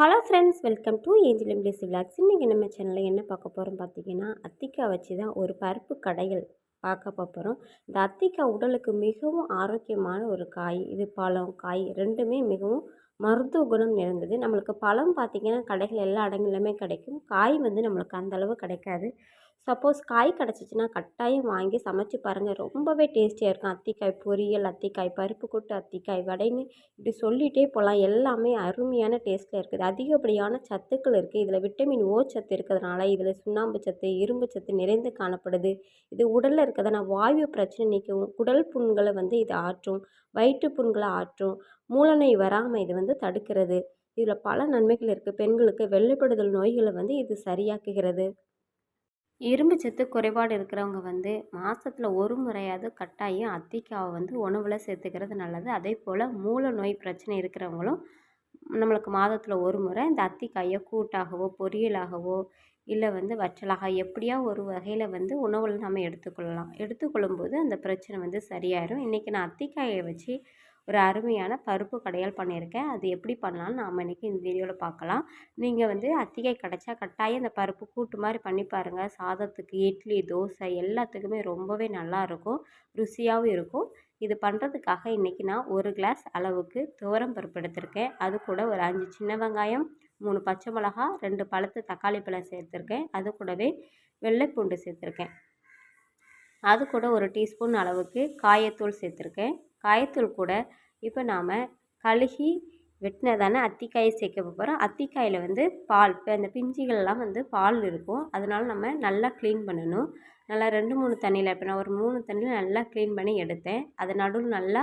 Hello friends welcome to Angel இம்ப்ளீஸ் vlogs இன்றைக்கி நம்ம சேனலில் என்ன பார்க்க போகிறோம் பார்த்தீங்கன்னா அத்திக்காய் வச்சு தான் ஒரு பருப்பு கடைகள் பார்க்க போகிறோம் இந்த அத்திக்காய் உடலுக்கு மிகவும் ஆரோக்கியமான ஒரு காய். இது பழம் காய் ரெண்டுமே மிகவும் மருத்துவ குணம் நிறைந்தது. நம்மளுக்கு பழம் பார்த்திங்கன்னா கடைகள் எல்லா இடங்களிலுமே கிடைக்கும். காய் வந்து நம்மளுக்கு அந்தளவு கிடைக்காது. சப்போஸ் காய் கிடச்சிச்சின்னா கட்டாயம் வாங்கி சமைச்சு பாருங்கள் ரொம்பவே டேஸ்டியாக இருக்கும். அத்திக்காய் பொரியல் அத்திக்காய் பருப்பு கூட்டு அத்திக்காய் வடைன்னு இப்படி சொல்லிகிட்டே போகலாம் எல்லாமே அருமையான டேஸ்ட்டில் இருக்குது. அதிகப்படியான சத்துக்கள் இருக்குது இதில் விட்டமின் ஓ சத்து இருக்கிறதுனால இதில் சுண்ணாம்பு சத்து இரும்பு சத்து நிறைந்து காணப்படுது. இது உடலில் இருக்கிறதுனா வாயு பிரச்சனை நீக்கவும் குடல் புண்களை வந்து இது ஆற்றும். வயிற்று புண்களை ஆற்றும். மூலநோய் வராமல் இது வந்து தடுக்கிறது. இதில் பல நன்மைகள் இருக்குது பெண்களுக்கு வெள்ளைப்படுதல் நோய்களை வந்து இது சரியாக்குகிறது. இரும்பு சத்து குறைபாடு இருக்கிறவங்க வந்து மாதத்துல ஒரு முறையாவது கட்டாயம் அத்திக்காவை வந்து உணவில் சேர்த்துக்கிறது நல்லது. அதே போல் மூல நோய் பிரச்சனை இருக்கிறவங்களும் நம்மளுக்கு மாதத்தில் ஒரு முறை இந்த அத்திக்காயை கூட்டாகவோ பொரியலாகவோ இல்லை வந்து வற்றலாக எப்படியா ஒரு வகையில் வந்து உணவில் நம்ம எடுத்துக்கொள்ளலாம். எடுத்துக்கொள்ளும்போது அந்த பிரச்சனை வந்து சரியாயிடும் இன்றைக்கி நான் அத்திக்காயை வச்சு ஒரு அருமையான பருப்பு கடையல் பண்ணியிருக்கேன். அது எப்படி பண்ணலாம்னு நாம் இன்றைக்கி இந்த வீடியோவில் பார்க்கலாம். நீங்கள் வந்து அத்திக்காய் கிடச்சா கட்டாயம் இந்த பருப்பு கூட்டு மாதிரி பண்ணி பாருங்கள் சாதத்துக்கு இட்லி தோசை எல்லாத்துக்குமே ரொம்பவே நல்லாயிருக்கும் ருசியாகவும் இருக்கும். இது பண்ணுறதுக்காக இன்றைக்கி நான் ஒரு கிளாஸ் அளவுக்கு துவரம் பருப்பு எடுத்திருக்கேன். அது கூட ஒரு அஞ்சு சின்ன வெங்காயம் மூணு பச்சை மிளகா ரெண்டு பழுத்து தக்காளி பழம் சேர்த்துருக்கேன். அது கூடவே வெள்ளைப்பூண்டு சேர்த்துருக்கேன். அது கூட ஒரு டீஸ்பூன் அளவுக்கு காயத்தூள் சேர்த்துருக்கேன். காயத்தூள் கூட இப்போ நாம் கழுகி வெட்டினதான அத்திக்காயை சேர்க்க போகிறோம் அத்திக்காயில் வந்து பால் இப்போ அந்த பிஞ்சுகள்லாம் வந்து பால் இருக்கும். அதனால் நம்ம நல்லா க்ளீன் பண்ணணும். நல்லா ரெண்டு மூணு தண்ணியில் இப்போ நான் ஒரு மூணு தண்ணியில் நல்லா க்ளீன் பண்ணி எடுத்தேன். அதை நடுவில் நல்லா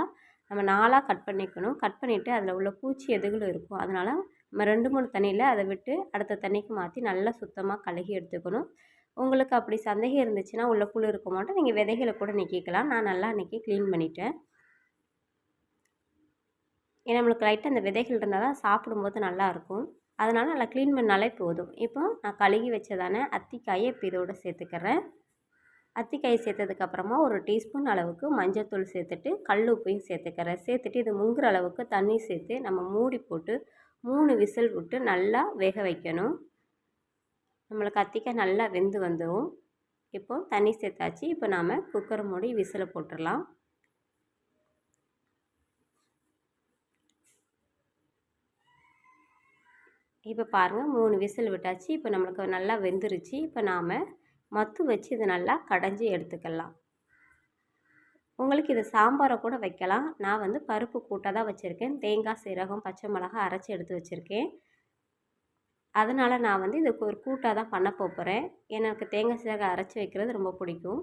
நம்ம நாளாக கட் பண்ணிக்கணும். கட் பண்ணிவிட்டு அதில் உள்ள பூச்சி எதுகளும் இருக்கும். அதனால் நம்ம ரெண்டு மூணு தண்ணியில் அதை விட்டு அடுத்த தண்ணிக்கு மாற்றி நல்லா சுத்தமாக கழுகி எடுத்துக்கணும். உங்களுக்கு அப்படி சந்தேகம் இருந்துச்சுன்னா உள்ள புழு இருக்க மாட்டோம் நீங்கள் விதைகளை கூட நீக்கிக்கலாம். நான் நல்லா அன்றைக்கி க்ளீன் பண்ணிட்டேன். ஏன்னா நம்மளுக்கு லைட்டாக அந்த விதைகள் இருந்தால் தான் சாப்பிடும்போது நல்லாயிருக்கும் அதனால் நல்லா க்ளீன் பண்ணாலே போதும். இப்போ நான் கழுகி வச்சதான அத்திக்காயை இப்போ இதோடு சேர்த்துக்கிறேன். அத்திக்காயை சேர்த்ததுக்கப்புறமா ஒரு டீஸ்பூன் அளவுக்கு மஞ்சத்தூள் சேர்த்துட்டு கல் உப்பையும் சேர்த்துக்கிறேன். சேர்த்துட்டு இது முங்குற அளவுக்கு தண்ணி சேர்த்து நம்ம மூடி போட்டு மூணு விசில் விட்டு நல்லா வேக வைக்கணும். நம்மளுக்கு அத்திக்காய் நல்லா வெந்து வந்துடும் இப்போ தண்ணி சேர்த்தாச்சு. இப்போ நாம் குக்கர் மூடி விசிலை போட்டுடலாம். இப்போ பாருங்கள் மூணு விசில் விட்டாச்சு. இப்போ நம்மளுக்கு நல்லா வெந்துருச்சு. இப்போ நாம் மத்து வச்சு இதை நல்லா கடைஞ்சி எடுத்துக்கலாம். உங்களுக்கு இது சாம்பாரை கூட வைக்கலாம். நான் வந்து பருப்பு கூட்டாக தான் வச்சுருக்கேன். தேங்காய் சீரகம் பச்சை மிளகா அரைச்சி எடுத்து வச்சுருக்கேன். அதனால் நான் வந்து இதுக்கு ஒரு கூட்டாக தான் பண்ண போகிறேன் எனக்கு தேங்காய் சீரகம் அரைச்சி வைக்கிறது ரொம்ப பிடிக்கும்.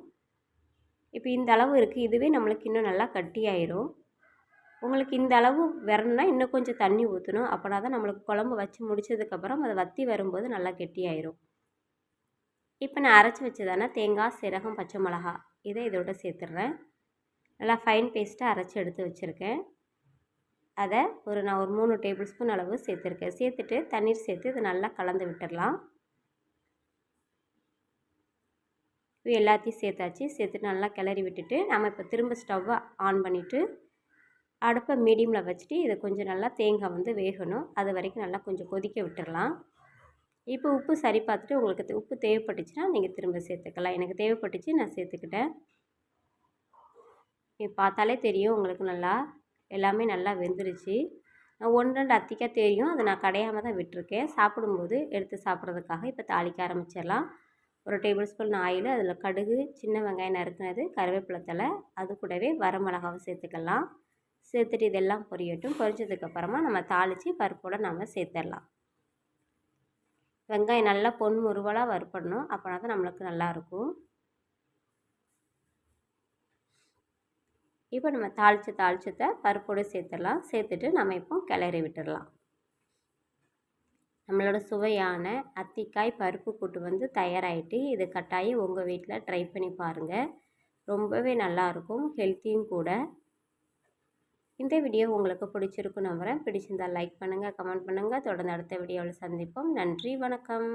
இப்போ இந்த அளவு இருக்குது இதுவே நம்மளுக்கு இன்னும் நல்லா கட்டியாயிரும். உங்களுக்கு இந்த அளவு வரணும்னா இன்னும் கொஞ்சம் தண்ணி ஊற்றணும் அப்படின்னா தான் நம்மளுக்கு குழம்பு வச்சு முடித்ததுக்கப்புறம் அதை வற்றி வரும்போது நல்லா கெட்டியாயிரும். இப்போ நான் அரைச்சி வச்சதானே தேங்காய் சீரகம் பச்சை மிளகா இதை இதோட சேர்த்துட்றேன் நல்லா ஃபைன் பேஸ்ட்டாக அரைச்சி எடுத்து வச்சுருக்கேன். அதை ஒரு நான் ஒரு மூணு டேபிள் ஸ்பூன் அளவு சேர்த்துருக்கேன். சேர்த்துட்டு தண்ணீர் சேர்த்து இதை நல்லா கலந்து விட்டுடலாம் இது எல்லாத்தையும் சேர்த்தாச்சு. சேர்த்துட்டு நல்லா கிளறி விட்டுட்டு நம்ம இப்போ திரும்ப ஸ்டவ்வை ஆன் பண்ணிவிட்டு அடுப்பை மீடியமில் வச்சுட்டு இதை கொஞ்சம் நல்லா தேங்காய் வந்து வேகணும். அது வரைக்கும் நல்லா கொஞ்சம் கொதிக்க விட்டுடலாம் இப்போ உப்பு சரி பார்த்துட்டு உங்களுக்கு உப்பு தேவைப்பட்டுச்சுன்னா நீங்கள் திரும்ப சேர்த்துக்கலாம். எனக்கு தேவைப்பட்டுச்சு நான் சேர்த்துக்கிட்டேன். நீ பார்த்தாலே தெரியும் உங்களுக்கு நல்லா எல்லாமே நல்லா வெந்துருச்சு. ஒன்று ரெண்டு அத்திக்காய் தெரியும். அதை நான் கடையாமல் தான் விட்டுருக்கேன். சாப்பிடும்போது எடுத்து சாப்பிட்றதுக்காக இப்போ தாளிக்க ஆரம்பிச்சிடலாம். ஒரு டேபிள் ஸ்பூன் ஆயில் அதில் கடுகு சின்ன வெங்காயம் நறுக்கினது கருவேப்பிலை தலை அது கூடவே வரமிளகாவும் சேர்த்துக்கலாம். சேர்த்துட்டு இதெல்லாம் பொரியட்டும். பொரிஞ்சதுக்கப்புறமா நம்ம தாளித்து பருப்போடு நம்ம சேர்த்துடலாம். வெங்காயம் நல்லா பொன் முருவலாக வறுப்படணும் அப்போனா தான் நம்மளுக்கு நல்லாயிருக்கும் இப்போ நம்ம தாளித்து தாளிச்சத்தை பருப்போடு சேர்த்துடலாம். சேர்த்துட்டு நம்ம இப்போ கிளறி விட்டுடலாம். நம்மளோட சுவையான அத்திக்காய் பருப்பு கூட்டு வந்து தயாராகிட்டு இது கட்டாயம் உங்கள் வீட்டில் ட்ரை பண்ணி பாருங்கள் ரொம்பவே நல்லாயிருக்கும் ஹெல்த்தியும் கூட. இந்த வீடியோ உங்களுக்கு பிடிச்சிருக்கும் நம்புகிறேன் பிடிச்சிருந்தால் லைக் பண்ணுங்கள் கமெண்ட் பண்ணுங்கள் தொடர்ந்து அடுத்த வீடியோவில் சந்திப்போம். நன்றி வணக்கம்.